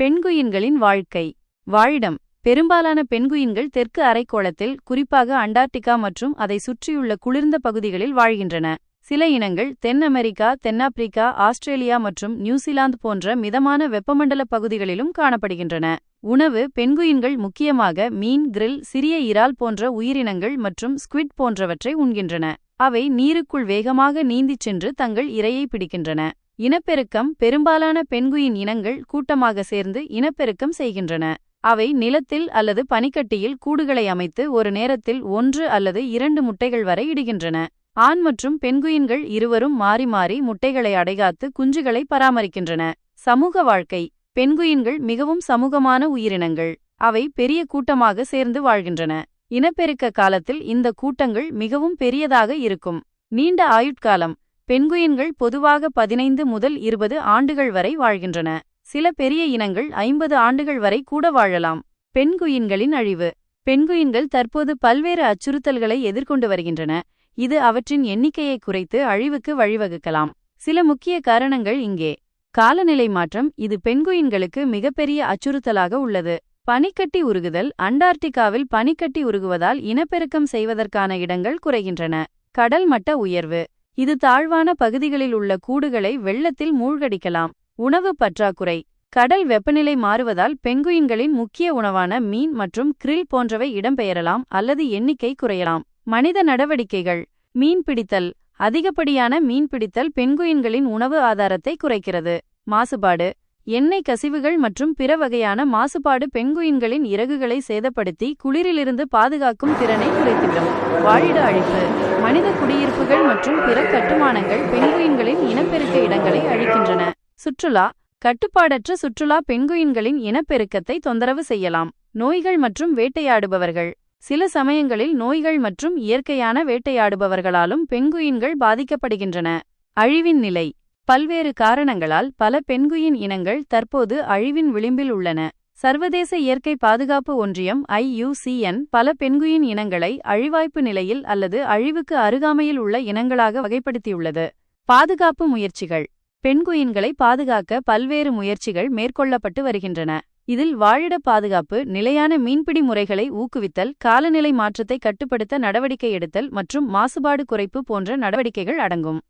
பெண்குயின்களின் வாழ்க்கை. வாழிடம். பெரும்பாலான பெண்குயின்கள் தெற்கு அரைக்கோளத்தில் குறிப்பாக அண்டார்டிகா மற்றும் அதை சுற்றியுள்ள குளிர்ந்த பகுதிகளில் வாழ்கின்றன. சில இனங்கள் தென் அமெரிக்கா தென்னாப்பிரிக்கா ஆஸ்திரேலியா மற்றும் நியூசிலாந்து போன்ற மிதமான வெப்பமண்டல பகுதிகளிலும் காணப்படுகின்றன. உணவு பெண்குயின்கள் முக்கியமாக மீன் கிரில் சிறிய இறால் போன்ற உயிரினங்கள் மற்றும் ஸ்குவிட் போன்றவற்றை உண்கின்றன. அவை நீருக்குள் வேகமாக நீந்திச் சென்று தங்கள் இரையை பிடிக்கின்றன. இனப்பெருக்கம் பெரும்பாலான பெண்குயின் இனங்கள் கூட்டமாக சேர்ந்து இனப்பெருக்கம் செய்கின்றன. அவை நிலத்தில் அல்லது பனிக்கட்டியில் கூடுகளை அமைத்து ஒரு நேரத்தில் ஒன்று அல்லது இரண்டு முட்டைகள் வரை இடுகின்றன. ஆண் மற்றும் பெண்குயின்கள் இருவரும் மாறி மாறி முட்டைகளை அடைகாத்து குஞ்சுகளை பராமரிக்கின்றன. சமூக வாழ்க்கை. பெண்குயின்கள் மிகவும் சமூகமான உயிரினங்கள். அவை பெரிய கூட்டமாக சேர்ந்து வாழ்கின்றன. இனப்பெருக்க காலத்தில் இந்த கூட்டங்கள் மிகவும் பெரியதாக இருக்கும். நீண்ட ஆயுட்காலம். பெண்குயின்கள் பொதுவாக பதினைந்து முதல் இருபது ஆண்டுகள் வரை வாழ்கின்றன. சில பெரிய இனங்கள் ஐம்பது ஆண்டுகள் வரை கூட வாழலாம். பெண்குயின்களின் அழிவு. பெண்குயின்கள் தற்போது பல்வேறு அச்சுறுத்தல்களை எதிர்கொண்டு வருகின்றன. இது அவற்றின் எண்ணிக்கையை குறைத்து அழிவுக்கு வழிவகுக்கலாம். சில முக்கிய காரணங்கள் இங்கே. காலநிலை மாற்றம். இது பெண்குயின்களுக்கு மிகப்பெரிய அச்சுறுத்தலாக உள்ளது. பனிக்கட்டி உருகுதல். அண்டார்டிகாவில் பனிக்கட்டி உருகுவதால் இனப்பெருக்கம் செய்வதற்கான இடங்கள் குறைகின்றன. கடல் மட்ட உயர்வு. இது தாழ்வான பகுதிகளில் உள்ள கூடுகளை வெள்ளத்தில் மூழ்கடிக்கலாம். உணவு பற்றாக்குறை. கடல் வெப்பநிலை மாறுவதால் பெங்குயின்களின் முக்கிய உணவான மீன் மற்றும் கிரில் போன்றவை இடம்பெயரலாம் அல்லது எண்ணிக்கை குறையலாம். மனித நடவடிக்கைகள். மீன்பிடித்தல் அதிகப்படியான மீன்பிடித்தல் பெண்குயின்களின் உணவு ஆதாரத்தை குறைக்கிறது. மாசுபாடு. எண்ணெய் கசிவுகள் மற்றும் பிற வகையான மாசுபாடு பெங்குயின்களின் இறகுகளை சேதப்படுத்தி குளிரிலிருந்து பாதுகாக்கும் திறனை குறைத்துவிடும். வாழிட அழிப்பு. மனித குடியிருப்புகள் மற்றும் பிற கட்டுமானங்கள் பெங்குயின்களின் இனப்பெருக்க இடங்களை அழிக்கின்றன. சுற்றுலா. கட்டுப்பாடற்ற சுற்றுலா பெண்குயின்களின் இனப்பெருக்கத்தை தொந்தரவு செய்யலாம். நோய்கள் மற்றும் வேட்டையாடுபவர்கள். சில சமயங்களில் நோய்கள் மற்றும் இயற்கையான வேட்டையாடுபவர்களாலும் பெண்குயின்கள் பாதிக்கப்படுகின்றன. அழிவின் நிலை. பல்வேறு காரணங்களால் பல பெண்குயின் இனங்கள் தற்போது அழிவின் விளிம்பில் உள்ளன. சர்வதேச இயற்கை பாதுகாப்பு ஒன்றியம் ஐயுசிஎன் பல பெண்குயின் இனங்களை அழிவாய்ப்பு நிலையில் அல்லது அழிவுக்கு அருகாமையில் உள்ள இனங்களாக வகைப்படுத்தியுள்ளது. பாதுகாப்பு முயற்சிகள். பெண்குயின்களை பாதுகாக்க பல்வேறு முயற்சிகள் மேற்கொள்ளப்பட்டு வருகின்றன. இதில் வாழிட பாதுகாப்பு நிலையான மீன்பிடி முறைகளை ஊக்குவித்தல் காலநிலை மாற்றத்தை கட்டுப்படுத்த நடவடிக்கை எடுத்தல் மற்றும் மாசுபாடு குறைப்பு போன்ற நடவடிக்கைகள் அடங்கும்.